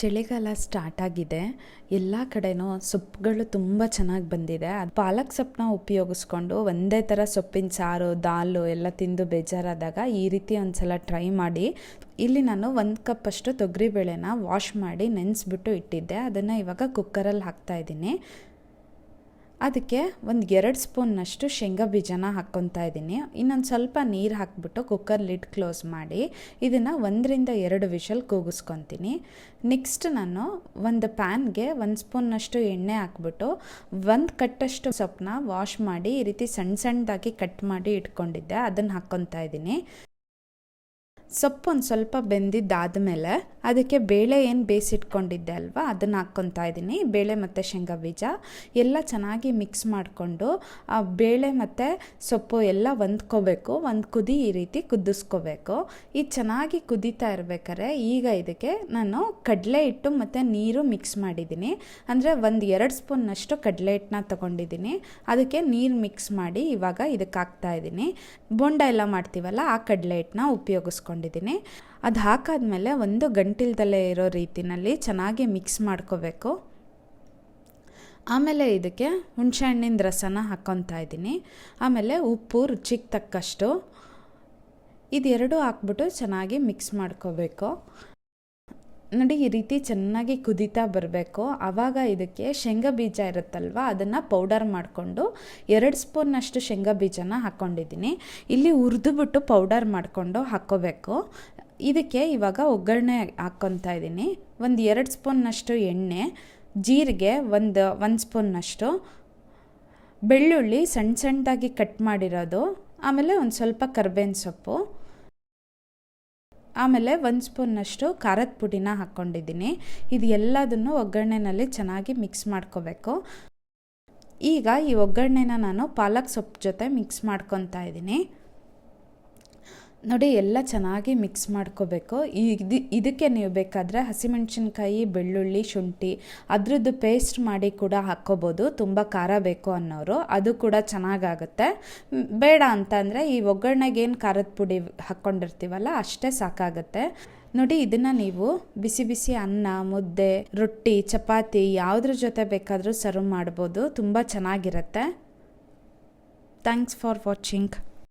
ಚಳಿಗಾಲ ಸ್ಟಾರ್ಟ್ ಆಗಿದೆ. ಎಲ್ಲ ಕಡೆನೂ ಸೊಪ್ಪುಗಳು ತುಂಬ ಚೆನ್ನಾಗಿ ಬಂದಿದೆ. ಅದು ಪಾಲಕ್ ಸೊಪ್ಪನ್ನ ಉಪಯೋಗಿಸ್ಕೊಂಡು ಒಂದೇ ಥರ ಸೊಪ್ಪಿನ ಸಾರು, ದಾಲು ಎಲ್ಲ ತಿಂದು ಬೇಜಾರಾದಾಗ ಈ ರೀತಿ ಒಂದ್ಸಲ ಟ್ರೈ ಮಾಡಿ. ಇಲ್ಲಿ ನಾನು ಒಂದು ಕಪ್ಪಷ್ಟು ತೊಗರಿಬೇಳೆನ ವಾಶ್ ಮಾಡಿ ನೆನೆಸ್ಬಿಟ್ಟು ಇಟ್ಟಿದ್ದೆ. ಅದನ್ನು ಇವಾಗ ಕುಕ್ಕರಲ್ಲಿ ಹಾಕ್ತಾ ಇದ್ದೀನಿ. ಅದಕ್ಕೆ ಒಂದು ಎರಡು ಸ್ಪೂನ್ನಷ್ಟು ಶೇಂಗಾ ಬೀಜನ ಹಾಕ್ಕೊತಾ ಇದ್ದೀನಿ. ಇನ್ನೊಂದು ಸ್ವಲ್ಪ ನೀರು ಹಾಕ್ಬಿಟ್ಟು ಕುಕ್ಕರ್ ಲಿಡ್ ಕ್ಲೋಸ್ ಮಾಡಿ ಇದನ್ನು ಒಂದರಿಂದ ಎರಡು ವಿಷಲ್ ಕೂಗಿಸ್ಕೊತೀನಿ. ನೆಕ್ಸ್ಟ್ ನಾನು ಒಂದು ಪ್ಯಾನ್ಗೆ ಒಂದು ಸ್ಪೂನ್ನಷ್ಟು ಎಣ್ಣೆ ಹಾಕ್ಬಿಟ್ಟು ಒಂದು ಕಟ್ಟಷ್ಟು ಸೊಪ್ಪನ್ನ ವಾಶ್ ಮಾಡಿ ಈ ರೀತಿ ಸಣ್ಣ ಸಣ್ಣದಾಗಿ ಕಟ್ ಮಾಡಿ ಇಟ್ಕೊಂಡಿದ್ದೆ. ಅದನ್ನು ಹಾಕ್ಕೊತಾ ಇದ್ದೀನಿ. ಸೊಪ್ಪು ಒಂದು ಸ್ವಲ್ಪ ಬೆಂದಿದ್ದಾದಮೇಲೆ ಅದಕ್ಕೆ ಬೇಳೆ ಏನು ಬೇಯಿಸಿಟ್ಕೊಂಡಿದ್ದೆ ಅಲ್ವಾ, ಅದನ್ನು ಹಾಕ್ಕೊತಾ ಇದ್ದೀನಿ ಬೇಳೆ ಮತ್ತು ಶೇಂಗಾ ಬೀಜ ಎಲ್ಲ ಚೆನ್ನಾಗಿ ಮಿಕ್ಸ್ ಮಾಡಿಕೊಂಡು, ಆ ಬೇಳೆ ಮತ್ತು ಸೊಪ್ಪು ಎಲ್ಲ ಹೊಂದ್ಕೋಬೇಕು. ಒಂದು ಕುದಿ ಈ ರೀತಿ ಕುದಿಸ್ಕೋಬೇಕು. ಇದು ಚೆನ್ನಾಗಿ ಕುದೀತಾ ಇರ್ಬೇಕಾದ್ರೆ ಈಗ ಇದಕ್ಕೆ ನಾನು ಕಡಲೆ ಹಿಟ್ಟು ಮತ್ತು ನೀರು ಮಿಕ್ಸ್ ಮಾಡಿದ್ದೀನಿ. ಅಂದರೆ ಒಂದು ಎರಡು ಸ್ಪೂನ್ನಷ್ಟು ಕಡಲೆ ಹಿಟ್ಟನ್ನ ತೊಗೊಂಡಿದ್ದೀನಿ. ಅದಕ್ಕೆ ನೀರು ಮಿಕ್ಸ್ ಮಾಡಿ ಇವಾಗ ಇದಕ್ಕೆ ಹಾಕ್ತಾ ಇದ್ದೀನಿ ಬೋಂಡ ಎಲ್ಲ ಮಾಡ್ತೀವಲ್ಲ, ಆ ಕಡಲೆ ಹಿಟ್ಟನ್ನ ಉಪಯೋಗಿಸ್ಕೊಂಡಿದ್ದೀನಿ ಅದು ಹಾಕಾದ್ಮೇಲೆ ಒಂದು ಗಂಟಿಲ್ದಲ್ಲೇ ಇರೋ ರೀತಿನಲ್ಲಿ ಚೆನ್ನಾಗಿ ಮಿಕ್ಸ್ ಮಾಡ್ಕೋಬೇಕು. ಆಮೇಲೆ ಇದಕ್ಕೆ ಹುಣಸೆ ಹಣ್ಣಿನ ರಸನ ಹಾಕ್ಕೊತಾ ಇದ್ದೀನಿ. ಆಮೇಲೆ ಉಪ್ಪು ರುಚಿಗೆ ತಕ್ಕಷ್ಟು. ಇದೆರಡು ಹಾಕ್ಬಿಟ್ಟು ಚೆನ್ನಾಗಿ ಮಿಕ್ಸ್ ಮಾಡ್ಕೋಬೇಕು. ನೋಡಿ ಈ ರೀತಿ ಚೆನ್ನಾಗಿ ಕುದೀತಾ ಬರಬೇಕು. ಆವಾಗ ಇದಕ್ಕೆ ಶೇಂಗಾ ಬೀಜ ಇರುತ್ತಲ್ವ, ಅದನ್ನು ಪೌಡರ್ ಮಾಡಿಕೊಂಡು ಎರಡು ಸ್ಪೂನ್ನಷ್ಟು ಶೇಂಗಾ ಬೀಜನ ಹಾಕ್ಕೊಂಡಿದ್ದೀನಿ ಇಲ್ಲಿ ಹುರಿದುಬಿಟ್ಟು ಪೌಡರ್ ಮಾಡಿಕೊಂಡು ಹಾಕ್ಕೋಬೇಕು ಇದಕ್ಕೆ ಇವಾಗ ಒಗ್ಗರಣೆ ಹಾಕ್ಕೊತಾ ಇದ್ದೀನಿ. ಒಂದು ಎರಡು ಸ್ಪೂನ್ನಷ್ಟು ಎಣ್ಣೆ, ಜೀರಿಗೆ ಒಂದು ಒಂದು ಸ್ಪೂನ್ನಷ್ಟು ಬೆಳ್ಳುಳ್ಳಿ ಸಣ್ಣ ಸಣ್ಣದಾಗಿ ಕಟ್ ಮಾಡಿರೋದು. ಆಮೇಲೆ ಒಂದು ಸ್ವಲ್ಪ ಕರ್ಬೇವಿನ ಸೊಪ್ಪು. ಆಮೇಲೆ ಒಂದು ಸ್ಪೂನ್ನಷ್ಟು ಖಾರದ ಪುಡಿನ ಹಾಕ್ಕೊಂಡಿದ್ದೀನಿ. ಇದು ಎಲ್ಲದನ್ನು ಒಗ್ಗರಣೆನಲ್ಲಿ ಚೆನ್ನಾಗಿ ಮಿಕ್ಸ್ ಮಾಡ್ಕೋಬೇಕು. ಈಗ ಈ ಒಗ್ಗರಣೆನ ನಾನು ಪಾಲಕ್ ಸೊಪ್ಪು ಜೊತೆ ಮಿಕ್ಸ್ ಮಾಡ್ಕೊತಾ ಇದ್ದೀನಿ. ನೋಡಿ, ಎಲ್ಲ ಚೆನ್ನಾಗಿ ಮಿಕ್ಸ್ ಮಾಡ್ಕೋಬೇಕು. ಇದು, ಇದಕ್ಕೆ ನೀವು ಬೇಕಾದರೆ ಹಸಿಮೆಣಸಿನ್ಕಾಯಿ, ಬೆಳ್ಳುಳ್ಳಿ, ಶುಂಠಿ ಅದರದ್ದು ಪೇಸ್ಟ್ ಮಾಡಿ ಕೂಡ ಹಾಕ್ಕೋಬೋದು. ತುಂಬ ಖಾರ ಬೇಕು ಅನ್ನೋರು. ಅದು ಕೂಡ ಚೆನ್ನಾಗಾಗುತ್ತೆ. ಬೇಡ ಅಂತಂದರೆ ಈ ಒಗ್ಗರಣೆಗೆ ಏನು ಖಾರದ ಪುಡಿ ಹಾಕ್ಕೊಂಡಿರ್ತೀವಲ್ಲ, ಅಷ್ಟೇ ಸಾಕಾಗುತ್ತೆ. ನೋಡಿ, ಇದನ್ನು ನೀವು ಬಿಸಿ ಬಿಸಿ ಅನ್ನ, ಮುದ್ದೆ, ರೊಟ್ಟಿ, ಚಪಾತಿ ಯಾವುದ್ರ ಜೊತೆ ಬೇಕಾದರೂ ಸರ್ವ್ ಮಾಡ್ಬೋದು. ತುಂಬ ಚೆನ್ನಾಗಿರುತ್ತೆ. Thanks for watching